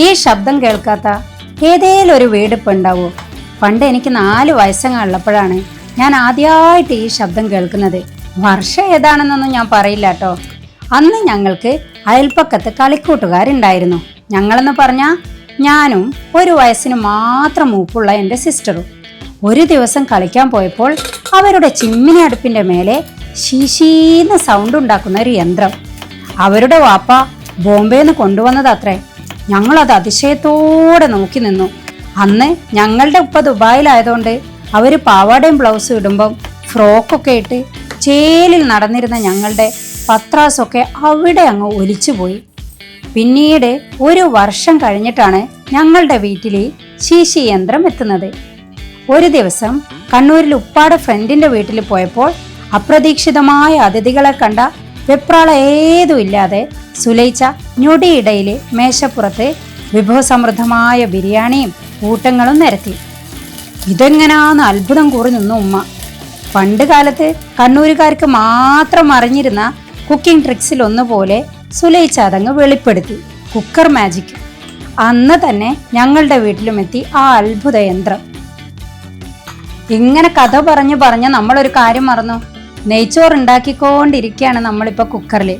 ഈ ശബ്ദം കേൾക്കാത്ത ഏതേലും ഒരു വീട് ഇപ്പം ഉണ്ടാവോ? പണ്ട് എനിക്ക് നാല് വയസ്സങ്ങളുള്ളപ്പോഴാണ് ഞാൻ ആദ്യമായിട്ട് ഈ ശബ്ദം കേൾക്കുന്നത്. വർഷം ഏതാണെന്നൊന്നും ഞാൻ പറയില്ല കേട്ടോ. അന്ന് ഞങ്ങൾക്ക് അയൽപ്പക്കത്ത് കളിക്കൂട്ടുകാരുണ്ടായിരുന്നു. ഞങ്ങളെന്ന് പറഞ്ഞാൽ ഞാനും ഒരു വയസ്സിന് മാത്രം മൂപ്പുള്ള എന്റെ സിസ്റ്ററും. ഒരു ദിവസം കളിക്കാൻ പോയപ്പോൾ അവരുടെ ചിമ്മിനി അടുപ്പിന്റെ മേലെ ശീശീന്ന് സൗണ്ട് ഉണ്ടാക്കുന്ന ഒരു യന്ത്രം. അവരുടെ വാപ്പ ബോംബെന്ന് കൊണ്ടുവന്നതത്രേ. ഞങ്ങളത് അതിശയത്തോടെ നോക്കി നിന്നു. അന്ന് ഞങ്ങളുടെ ഉപ്പ ദുബായിലായതുകൊണ്ട് അവർ പാവാടയും ബ്ലൗസും ഇടുമ്പം ഫ്രോക്കൊക്കെ ഇട്ട് ചേലിൽ നടന്നിരുന്ന ഞങ്ങളുടെ പത്രാസൊക്കെ അവിടെ അങ്ങ് ഒലിച്ചുപോയി. പിന്നീട് ഒരു വർഷം കഴിഞ്ഞിട്ടാണ് ഞങ്ങളുടെ വീട്ടിൽ ശീശി യന്ത്രം എത്തുന്നത്. ഒരു ദിവസം കണ്ണൂരിൽ ഉപ്പാടെ ഫ്രണ്ടിന്റെ വീട്ടിൽ പോയപ്പോൾ അപ്രതീക്ഷിതമായ അതിഥികളെ കണ്ട വെപ്രാള ഏതുമില്ലാതെ സുലൈച്ച ഞൊടിയിടയിലെ മേശപ്പുറത്ത് വിഭവസമൃദ്ധമായ ബിരിയാണിയും കൂട്ടങ്ങളും നിരത്തി. ഇതെങ്ങനാന്ന് അത്ഭുതം കൂറി നിന്നു ഉമ്മ. പണ്ട് കാലത്ത് കണ്ണൂരുകാർക്ക് മാത്രം അറിഞ്ഞിരുന്ന കുക്കിംഗ് ട്രിക്സിൽ ഒന്നുപോലെ സുലൈച്ച അതങ്ങ് വെളിപ്പെടുത്തി. Cooker magic. അന്ന് തന്നെ ഞങ്ങളുടെ വീട്ടിലും എത്തി ആ അത്ഭുത യന്ത്രം. ഇങ്ങനെ കഥ പറഞ്ഞു പറഞ്ഞ് നമ്മളൊരു കാര്യം മറന്നു. നെയ്ച്ചോറ് ഉണ്ടാക്കിക്കൊണ്ടിരിക്കുകയാണ് നമ്മളിപ്പോൾ കുക്കറിൽ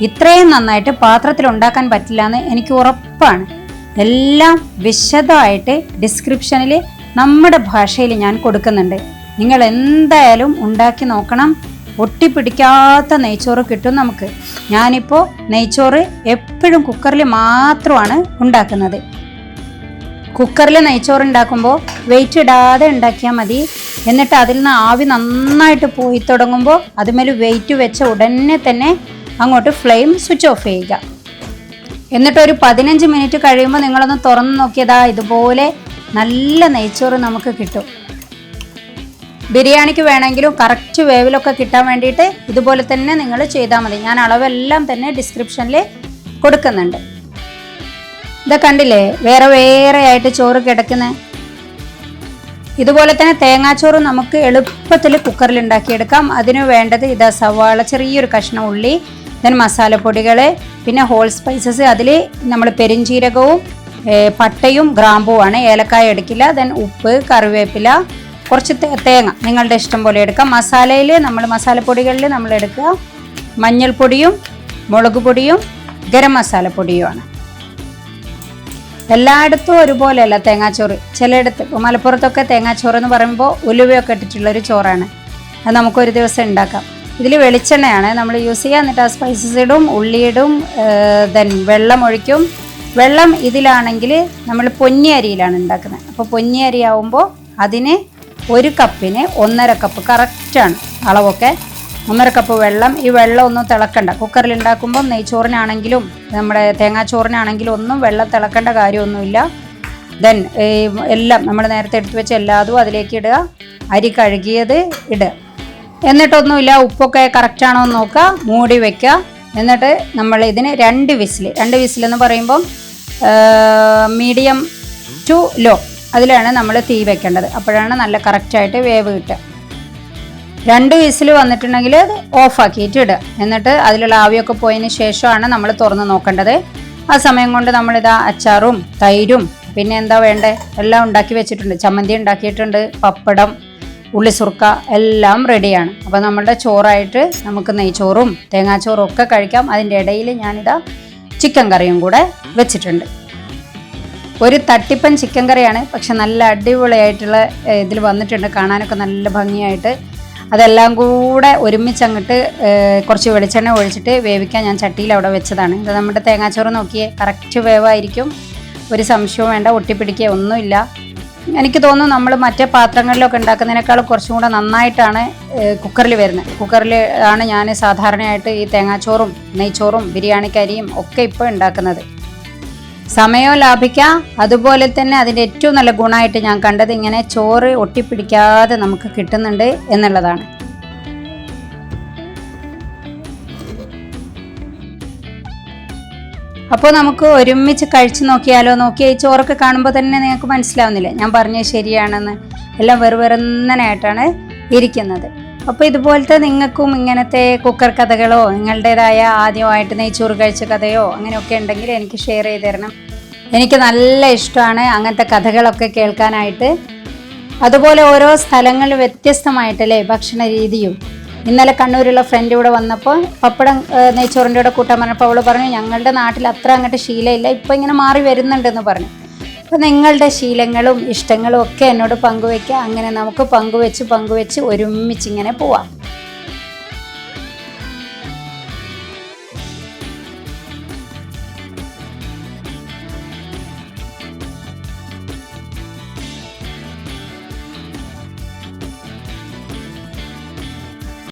ഇത്രയും നന്നായിട്ട് പാത്രത്തിൽ ഉണ്ടാക്കാൻ പറ്റില്ല എന്ന് എനിക്ക് ഉറപ്പാണ്. എല്ലാം വിശദമായിട്ട് ഡിസ്ക്രിപ്ഷനിൽ നമ്മുടെ ഭാഷയിൽ ഞാൻ കൊടുക്കുന്നുണ്ട്. നിങ്ങൾ എന്തായാലും ഉണ്ടാക്കി നോക്കണം. ഒട്ടിപ്പിടിക്കാത്ത നെയ്ച്ചോറ് കിട്ടും നമുക്ക്. ഞാനിപ്പോൾ നെയ്ച്ചോറ് എപ്പോഴും കുക്കറിൽ മാത്രമാണ് ഉണ്ടാക്കുന്നത്. കുക്കറിൽ നെയ്ച്ചോറ് ഉണ്ടാക്കുമ്പോൾ വെയിറ്റ് ഇടാതെ ഉണ്ടാക്കിയാൽ മതി. എന്നിട്ട് അതിൽ നിന്ന് ആവി നന്നായിട്ട് പോയി തുടങ്ങുമ്പോൾ അതുമേൽ വെയിറ്റ് വെച്ച ഉടനെ തന്നെ അങ്ങോട്ട് ഫ്ലെയിം സ്വിച്ച് ഓഫ് ചെയ്യുക. എന്നിട്ട് ഒരു പതിനഞ്ച് മിനിറ്റ് കഴിയുമ്പോൾ നിങ്ങളൊന്ന് തുറന്ന് നോക്കിയതാ ഇതുപോലെ നല്ല നെയ്ച്ചോറ് നമുക്ക് കിട്ടും. ബിരിയാണിക്ക് വേണമെങ്കിലും കറക്റ്റ് വേവിലൊക്കെ കിട്ടാൻ വേണ്ടിയിട്ട് ഇതുപോലെ തന്നെ നിങ്ങൾ ചെയ്താൽ മതി. ഞാൻ അളവെല്ലാം തന്നെ ഡിസ്ക്രിപ്ഷനിൽ കൊടുക്കുന്നുണ്ട്. ഇത് കണ്ടില്ലേ വേറെ വേറെ ആയിട്ട് ചോറ് കിടക്കുന്നത് ഇതുപോലെ തന്നെ തേങ്ങാച്ചോറ് നമുക്ക് എളുപ്പത്തിൽ കുക്കറിൽ ഉണ്ടാക്കിയെടുക്കാം. അതിന് വേണ്ടത് ഇതാ സവാള ചെറിയൊരു കഷ്ണം ഉള്ളി ദെൻ മസാലപ്പൊടികൾ പിന്നെ ഹോൾ സ്പൈസസ് അതിൽ നമ്മൾ പെരിഞ്ചീരകവും പട്ടയും ഗ്രാമ്പുവാണ് ഏലക്കായ എടുക്കില്ല ദെൻ ഉപ്പ് കറിവേപ്പില കുറച്ച് തേങ്ങ നിങ്ങളുടെ ഇഷ്ടം പോലെ എടുക്കാം. മസാലയിൽ നമ്മൾ മസാലപ്പൊടികളിൽ നമ്മൾ എടുക്കുക. മഞ്ഞൾപ്പൊടിയും മുളക് പൊടിയും ഗരം മസാലപ്പൊടിയുമാണ് എല്ലായിടത്തും ഒരുപോലെയല്ല തേങ്ങാച്ചോറ്. ചിലയിടത്ത് ഇപ്പോൾ മലപ്പുറത്തൊക്കെ തേങ്ങാച്ചോറ് എന്ന് പറയുമ്പോൾ ഉലുവയൊക്കെ ഇട്ടിട്ടുള്ളൊരു ചോറാണ്. അത് നമുക്കൊരു ദിവസം ഉണ്ടാക്കാം. ഇതിൽ വെളിച്ചെണ്ണയാണ് നമ്മൾ യൂസ് ചെയ്യുക. എന്നിട്ട് ആ സ്പൈസസ് ഇടും ഉള്ളിയിടും ദെൻ വെള്ളം ഒഴിക്കും. വെള്ളം ഇതിലാണെങ്കിൽ നമ്മൾ പൊന്നി അരിയിലാണ് ഉണ്ടാക്കുന്നത്. അപ്പോൾ പൊന്നി അരി ആവുമ്പോൾ അതിന് ഒരു കപ്പിന് ഒന്നര കപ്പ് കറക്റ്റാണ് അളവൊക്കെ. ഒന്നര കപ്പ് വെള്ളം. ഈ വെള്ളം ഒന്നും തിളക്കണ്ട. കുക്കറിൽ ഉണ്ടാക്കുമ്പോൾ നെയ്ച്ചോറിനാണെങ്കിലും നമ്മുടെ തേങ്ങാച്ചോറിനാണെങ്കിലും ഒന്നും വെള്ളം തിളക്കേണ്ട കാര്യമൊന്നുമില്ല. ദെൻ എല്ലാം നമ്മൾ നേരത്തെ എടുത്തു വെച്ച എല്ലാതും അതിലേക്ക് ഇടുക. അരി കഴുകിയത് ഇടുക. എന്നിട്ടൊന്നുമില്ല ഉപ്പൊക്കെ കറക്റ്റാണോ എന്ന് നോക്കുക മൂടി വെക്കുക. എന്നിട്ട് നമ്മൾ ഇതിന് രണ്ട് വിസിൽ രണ്ട് വിസിൽ എന്ന് പറയുമ്പം മീഡിയം ടു ലോ അതിലാണ് നമ്മൾ തീ വെക്കേണ്ടത്. അപ്പോഴാണ് നല്ല കറക്റ്റായിട്ട് വേവ് കിട്ടുക. രണ്ട് വിസിൽ വന്നിട്ടുണ്ടെങ്കിൽ അത് ഓഫാക്കിയിട്ട് ഇടുക. എന്നിട്ട് അതിലുള്ള ആവിയൊക്കെ പോയതിന് ശേഷമാണ് നമ്മൾ തുറന്ന് നോക്കേണ്ടത്. ആ സമയം കൊണ്ട് നമ്മളിതാ അച്ചാറും തൈരും പിന്നെ എന്താ വേണ്ടേ? എല്ലാം ഉണ്ടാക്കി വെച്ചിട്ടുണ്ട്. ചമ്മന്തി ഉണ്ടാക്കിയിട്ടുണ്ട് പപ്പടം ഉള്ളിസുർക്ക എല്ലാം റെഡിയാണ് അപ്പോൾ നമ്മളുടെ ചോറായിട്ട് നമുക്ക് നെയ്ച്ചോറും തേങ്ങാച്ചോറും ഒക്കെ കഴിക്കാം. അതിന്റെ ഇടയിൽ ഞാനിതാ ചിക്കൻ കറിയും കൂടെ വെച്ചിട്ടുണ്ട്. ഒരു തട്ടിപ്പൻ ചിക്കൻ കറിയാണ്. പക്ഷെ നല്ല അടിപൊളിയായിട്ടുള്ള ഇതിൽ വന്നിട്ടുണ്ട്. കാണാനൊക്കെ നല്ല ഭംഗിയായിട്ട്. അതെല്ലാം കൂടെ ഒരുമിച്ച് അങ്ങോട്ട് കുറച്ച് വെളിച്ചെണ്ണ ഒഴിച്ചിട്ട് വേവിക്കാൻ ഞാൻ ചട്ടിയിൽ അവിടെ വെച്ചതാണ്. ഇത് നമ്മുടെ തേങ്ങാച്ചോറ് നോക്കിയേ കറക്റ്റ് വേവായിരിക്കും. ഒരു സംശയവും വേണ്ട ഒട്ടിപ്പിടിക്കുക ഒന്നുമില്ല. എനിക്ക് തോന്നുന്നു നമ്മൾ മറ്റേ പാത്രങ്ങളിലൊക്കെ ഉണ്ടാക്കുന്നതിനേക്കാൾ കുറച്ചും കൂടെ നന്നായിട്ടാണ് കുക്കറിൽ വരുന്നത്. കുക്കറിൽ ആണ് ഞാൻ സാധാരണയായിട്ട് ഈ തേങ്ങാച്ചോറും നെയ്ച്ചോറും ബിരിയാണിക്കരിയും ഒക്കെ ഇപ്പോൾ ഉണ്ടാക്കുന്നത്. സമയവും ലാഭിക്കാം. അതുപോലെ തന്നെ അതിന്റെ ഏറ്റവും നല്ല ഗുണമായിട്ട് ഞാൻ കണ്ടത് ഇങ്ങനെ ചോറ് ഒട്ടിപ്പിടിക്കാതെ നമുക്ക് കിട്ടുന്നുണ്ട് എന്നുള്ളതാണ്. അപ്പോൾ നമുക്ക് ഒരുമിച്ച് കഴിച്ചു നോക്കിയാലോ? നോക്കിയാൽ ഈ ചോറൊക്കെ കാണുമ്പോൾ തന്നെ നിങ്ങൾക്ക് മനസ്സിലാവുന്നില്ല? ഞാൻ പറഞ്ഞത് ശരിയാണെന്ന്. എല്ലാം വെറുവെറുന്നനായിട്ടാണ് ഇരിക്കുന്നത്. അപ്പോൾ ഇതുപോലത്തെ നിങ്ങൾക്കും ഇങ്ങനത്തെ കുക്കർ കഥകളോ നിങ്ങളുടേതായ ആദ്യമായിട്ട് നെയ്ച്ചോറ് കഴിച്ച കഥയോ അങ്ങനെയൊക്കെ ഉണ്ടെങ്കിൽ എനിക്ക് ഷെയർ ചെയ്ത് തരണം. എനിക്ക് നല്ല ഇഷ്ടമാണ് അങ്ങനത്തെ കഥകളൊക്കെ കേൾക്കാനായിട്ട്. അതുപോലെ ഓരോ സ്ഥലങ്ങളിൽ വ്യത്യസ്തമായിട്ടല്ലേ ഭക്ഷണ രീതിയും ഇന്നലെ കണ്ണൂരുള്ള ഫ്രണ്ട് ഇവിടെ വന്നപ്പോൾ പപ്പടം നെയ്ച്ചോറിന്റെ കൂടെ കൂട്ടാൻ പറഞ്ഞപ്പോൾ അവൾ പറഞ്ഞു ഞങ്ങളുടെ നാട്ടിൽ അത്ര അങ്ങോട്ട് ശീലമില്ല. ഇപ്പോൾ ഇങ്ങനെ മാറി വരുന്നുണ്ടെന്ന് പറഞ്ഞു. അപ്പോൾ നിങ്ങളുടെ ശീലങ്ങളും ഇഷ്ടങ്ങളും ഒക്കെ എന്നോട് പങ്കുവെക്കുക അങ്ങനെ നമുക്ക് പങ്കുവെച്ച് പങ്കുവെച്ച് ഒരുമിച്ച് ഇങ്ങനെ പോവാം.